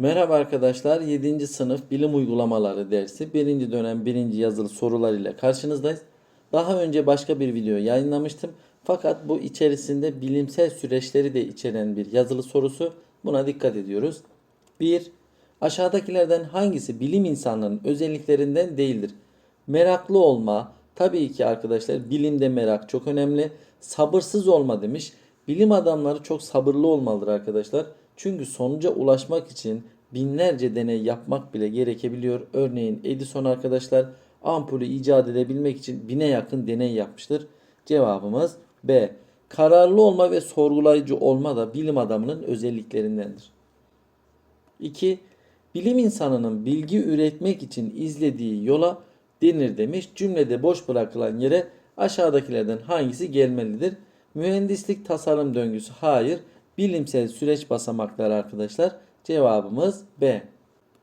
Merhaba arkadaşlar. 7. sınıf bilim uygulamaları dersi 1. dönem 1. yazılı sorular ile karşınızdayız. Daha önce başka bir video yayınlamıştım. Fakat bu içerisinde bilimsel süreçleri de içeren bir yazılı sorusu. Buna dikkat ediyoruz. 1. Aşağıdakilerden hangisi bilim insanlarının özelliklerinden değildir? Meraklı olma. Tabii ki arkadaşlar bilimde merak çok önemli. Sabırsız olma demiş. Bilim adamları çok sabırlı olmalıdır arkadaşlar. Çünkü sonuca ulaşmak için binlerce deney yapmak bile gerekebiliyor. Örneğin Edison arkadaşlar ampulü icat edebilmek için bine yakın deney yapmıştır. Cevabımız B. Kararlı olma ve sorgulayıcı olma da bilim adamının özelliklerindendir. 2. Bilim insanının bilgi üretmek için izlediği yola denir demiş. Cümlede boş bırakılan yere aşağıdakilerden hangisi gelmelidir? Mühendislik tasarım döngüsü hayır. Bilimsel süreç basamakları arkadaşlar. Cevabımız B.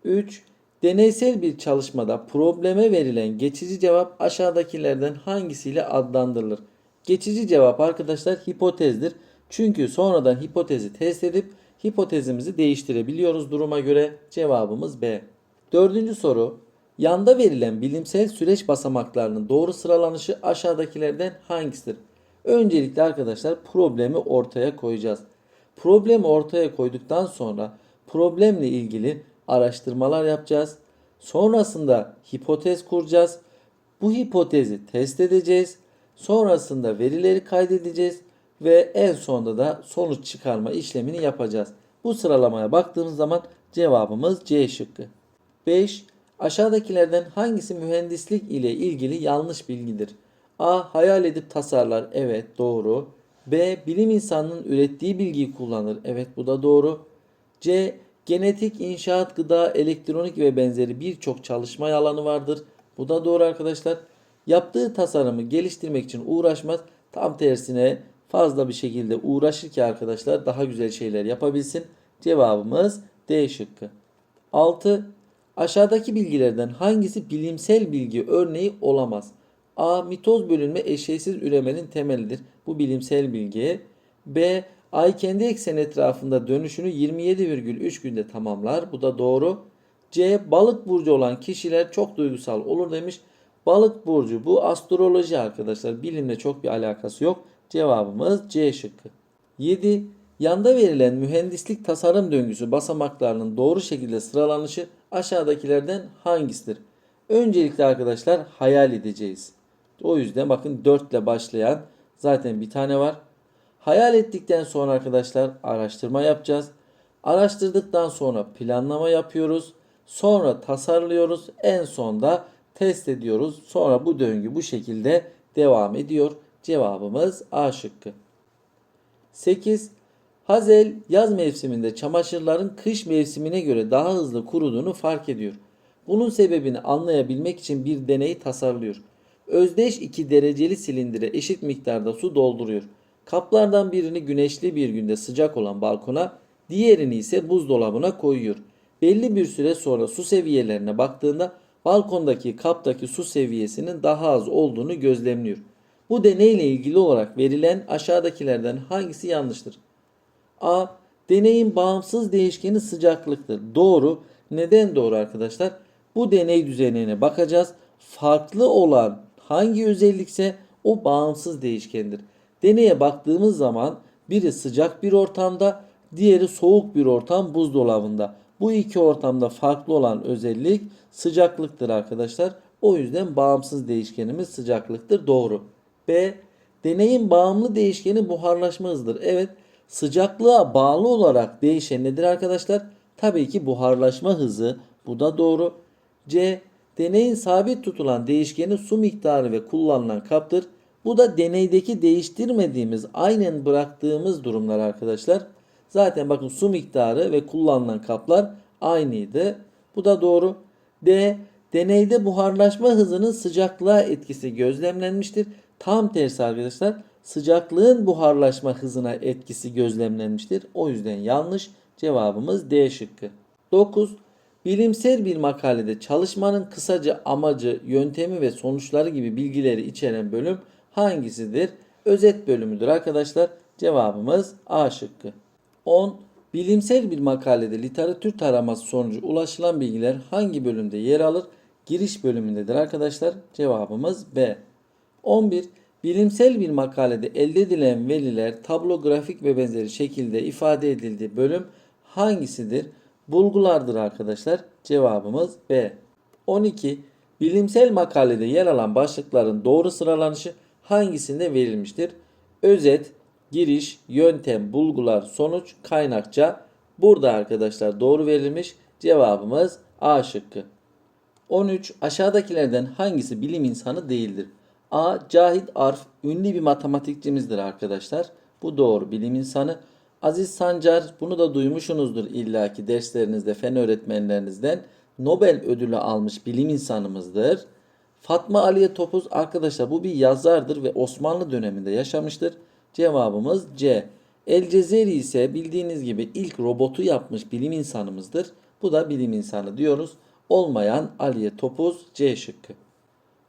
3. Deneysel bir çalışmada probleme verilen geçici cevap aşağıdakilerden hangisiyle adlandırılır? Geçici cevap arkadaşlar hipotezdir. Çünkü sonradan hipotezi test edip hipotezimizi değiştirebiliyoruz duruma göre. Cevabımız B. Dördüncü soru. Yanda verilen bilimsel süreç basamaklarının doğru sıralanışı aşağıdakilerden hangisidir? Öncelikle arkadaşlar problemi ortaya koyacağız. Problemi ortaya koyduktan sonra problemle ilgili araştırmalar yapacağız. Sonrasında hipotez kuracağız. Bu hipotezi test edeceğiz. Sonrasında verileri kaydedeceğiz ve en sonunda da sonuç çıkarma işlemini yapacağız. Bu sıralamaya baktığımız zaman cevabımız C şıkkı. 5. Aşağıdakilerden hangisi mühendislik ile ilgili yanlış bilgidir? A. Hayal edip tasarlar. Evet doğru. B. Bilim insanının ürettiği bilgiyi kullanır. Evet bu da doğru. C. Genetik, inşaat, gıda, elektronik ve benzeri birçok çalışma alanı vardır. Bu da doğru arkadaşlar. Yaptığı tasarımı geliştirmek için uğraşmaz. Tam tersine fazla bir şekilde uğraşır ki arkadaşlar daha güzel şeyler yapabilsin. Cevabımız D şıkkı. 6. Aşağıdaki bilgilerden hangisi bilimsel bilgi örneği olamaz? A. Mitoz bölünme eşeğsiz üremenin temelidir. Bu bilimsel bilgi. B. Ay kendi ekseni etrafında dönüşünü 27,3 günde tamamlar. Bu da doğru. C. Balık burcu olan kişiler çok duygusal olur demiş. Balık burcu bu astroloji arkadaşlar. Bilimle çok bir alakası yok. Cevabımız C şıkkı. 7. Yanda verilen mühendislik tasarım döngüsü basamaklarının doğru şekilde sıralanışı aşağıdakilerden hangisidir? Öncelikle arkadaşlar hayal edeceğiz. O yüzden bakın 4 ile başlayan zaten bir tane var. Hayal ettikten sonra arkadaşlar araştırma yapacağız. Araştırdıktan sonra planlama yapıyoruz. Sonra tasarlıyoruz. En sonda test ediyoruz. Sonra bu döngü bu şekilde devam ediyor. Cevabımız A şıkkı. 8. Hazel yaz mevsiminde çamaşırların kış mevsimine göre daha hızlı kuruduğunu fark ediyor. Bunun sebebini anlayabilmek için bir deney tasarlıyor. Özdeş iki dereceli silindire eşit miktarda su dolduruyor. Kaplardan birini güneşli bir günde sıcak olan balkona, diğerini ise buzdolabına koyuyor. Belli bir süre sonra su seviyelerine baktığında balkondaki kaptaki su seviyesinin daha az olduğunu gözlemliyor. Bu deneyle ilgili olarak verilen aşağıdakilerden hangisi yanlıştır? A. Deneyin bağımsız değişkeni sıcaklıktır. Doğru. Neden doğru arkadaşlar? Bu deney düzenine bakacağız. Farklı olan hangi özellikse o bağımsız değişkendir. Deneye baktığımız zaman biri sıcak bir ortamda, diğeri soğuk bir ortam buzdolabında. Bu iki ortamda farklı olan özellik sıcaklıktır arkadaşlar. O yüzden bağımsız değişkenimiz sıcaklıktır. Doğru. B. Deneyin bağımlı değişkeni buharlaşma hızıdır. Evet. Sıcaklığa bağlı olarak değişen nedir arkadaşlar? Tabii ki buharlaşma hızı. Bu da doğru. C. Deneyin sabit tutulan değişkeni su miktarı ve kullanılan kaptır. Bu da deneydeki değiştirmediğimiz, aynen bıraktığımız durumlar arkadaşlar. Zaten bakın su miktarı ve kullanılan kaplar aynıydı. Bu da doğru. D. Deneyde buharlaşma hızının sıcaklığa etkisi gözlemlenmiştir. Tam tersi arkadaşlar. Sıcaklığın buharlaşma hızına etkisi gözlemlenmiştir. O yüzden yanlış. Cevabımız D şıkkı. 9. Bilimsel bir makalede çalışmanın kısaca amacı, yöntemi ve sonuçları gibi bilgileri içeren bölüm hangisidir? Özet bölümüdür arkadaşlar. Cevabımız A şıkkı. 10. Bilimsel bir makalede literatür taraması sonucu ulaşılan bilgiler hangi bölümde yer alır? Giriş bölümündedir arkadaşlar. Cevabımız B. 11. Bilimsel bir makalede elde edilen veriler tablo, grafik ve benzeri şekilde ifade edildiği bölüm hangisidir? Bulgulardır arkadaşlar. Cevabımız B. 12. Bilimsel makalede yer alan başlıkların doğru sıralanışı hangisinde verilmiştir? Özet, giriş, yöntem, bulgular, sonuç, kaynakça. Burada arkadaşlar doğru verilmiş. Cevabımız A şıkkı. 13. Aşağıdakilerden hangisi bilim insanı değildir? A. Cahit Arf ünlü bir matematikçimizdir arkadaşlar. Bu doğru bilim insanı. Aziz Sancar bunu da duymuşsunuzdur illaki derslerinizde fen öğretmenlerinizden. Nobel ödülü almış bilim insanımızdır. Fatma Aliye Topuz arkadaşlar bu bir yazardır ve Osmanlı döneminde yaşamıştır. Cevabımız C. El Cezeri ise bildiğiniz gibi ilk robotu yapmış bilim insanımızdır. Bu da bilim insanı diyoruz. Olmayan Aliye Topuz C şıkkı.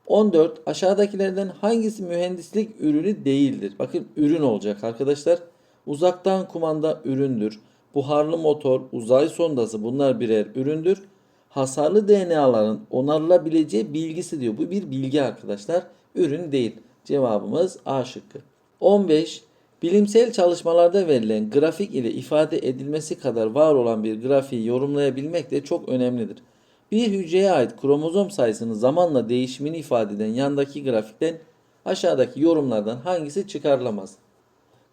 14. Aşağıdakilerden hangisi mühendislik ürünü değildir? Bakın ürün olacak arkadaşlar. Uzaktan kumanda üründür. Buharlı motor, uzay sondası bunlar birer üründür. Hasarlı DNA'ların onarılabileceği bilgisi diyor. Bu bir bilgi arkadaşlar. Ürün değil. Cevabımız A şıkkı. 15. Bilimsel çalışmalarda verilen grafik ile ifade edilmesi kadar var olan bir grafiği yorumlayabilmek de çok önemlidir. Bir hücreye ait kromozom sayısının zamanla değişimini ifade eden yandaki grafikten aşağıdaki yorumlardan hangisi çıkarılamaz?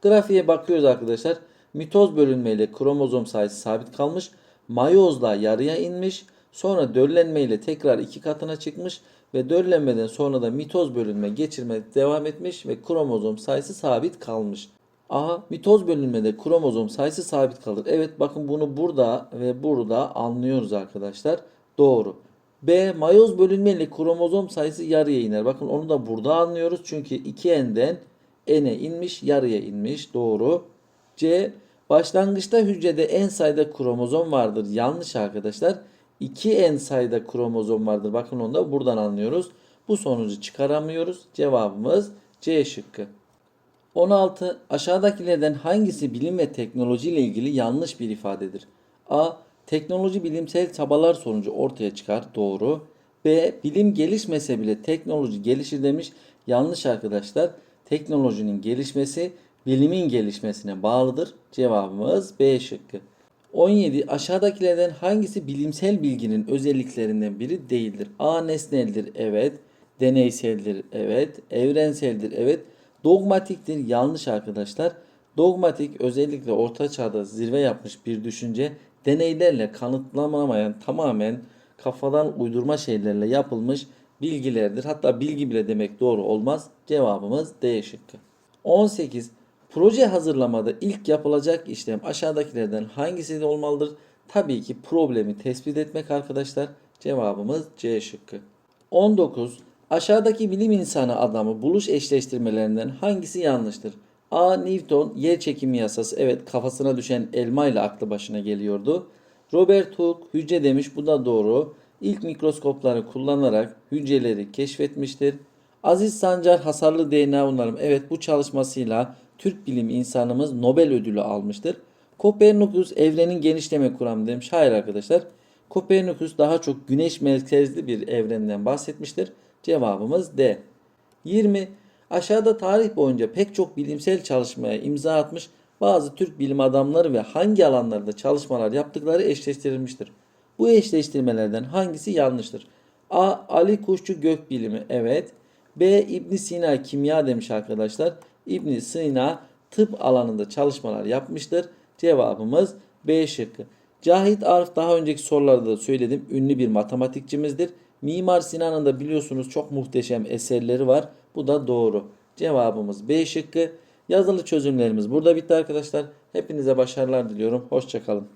Grafiğe bakıyoruz arkadaşlar. Mitoz bölünmeyle kromozom sayısı sabit kalmış. Mayozla yarıya inmiş. Sonra döllenmeyle tekrar iki katına çıkmış ve döllenmeden sonra da mitoz bölünme geçirme devam etmiş ve kromozom sayısı sabit kalmış. A. Mitoz bölünmede kromozom sayısı sabit kalır. Evet bakın bunu burada ve burada anlıyoruz arkadaşlar. Doğru. B. Mayoz bölünmeyle kromozom sayısı yarıya iner. Bakın onu da burada anlıyoruz. Çünkü 2n'den n'e inmiş yarıya inmiş. Doğru. C. Başlangıçta hücrede en sayıda kromozom vardır. Yanlış arkadaşlar. 2n sayıda kromozom vardır. Bakın onu da buradan anlıyoruz. Bu sonucu çıkaramıyoruz. Cevabımız C şıkkı. 16. Aşağıdakilerden hangisi bilim ve teknoloji ile ilgili yanlış bir ifadedir? A. Teknoloji bilimsel çabalar sonucu ortaya çıkar. Doğru. B. Bilim gelişmese bile teknoloji gelişir demiş. Yanlış arkadaşlar. Teknolojinin gelişmesi bilimin gelişmesine bağlıdır. Cevabımız B şıkkı. 17. Aşağıdakilerden hangisi bilimsel bilginin özelliklerinden biri değildir? A. Nesneldir. Evet. Deneyseldir. Evet. Evrenseldir. Evet. Dogmatiktir. Yanlış arkadaşlar. Dogmatik özellikle orta çağda zirve yapmış bir düşünce deneylerle kanıtlanamayan tamamen kafadan uydurma şeylerle yapılmış bilgilerdir. Hatta bilgi bile demek doğru olmaz. Cevabımız D şıkkı. 18. Proje hazırlamada ilk yapılacak işlem aşağıdakilerden hangisi de olmalıdır? Tabii ki problemi tespit etmek arkadaşlar. Cevabımız C şıkkı. 19. Aşağıdaki bilim insanı adamı buluş eşleştirmelerinden hangisi yanlıştır? A. Newton yer çekimi yasası. Evet kafasına düşen elma ile aklı başına geliyordu. Robert Hooke hücre demiş bu da doğru. İlk mikroskopları kullanarak hücreleri keşfetmiştir. Aziz Sancar hasarlı DNA onarım. Evet bu çalışmasıyla Türk bilim insanımız Nobel ödülü almıştır. Kopernikus evrenin genişleme kuramı demiş. Hayır arkadaşlar. Kopernikus daha çok güneş merkezli bir evrenden bahsetmiştir. Cevabımız D. 20. Aşağıda tarih boyunca pek çok bilimsel çalışmaya imza atmış bazı Türk bilim adamları ve hangi alanlarda çalışmalar yaptıkları eşleştirilmiştir. Bu eşleştirmelerden hangisi yanlıştır? A. Ali Kuşçu Gökbilimi. Evet. B. İbn Sina Kimya demiş arkadaşlar. İbn Sina tıp alanında çalışmalar yapmıştır. Cevabımız B şıkkı. Cahit Arif daha önceki sorularda da söyledim. Ünlü bir matematikçimizdir. Mimar Sinan'ın da biliyorsunuz çok muhteşem eserleri var. Bu da doğru. Cevabımız B şıkkı. Yazılı çözümlerimiz burada bitti arkadaşlar. Hepinize başarılar diliyorum. Hoşçakalın.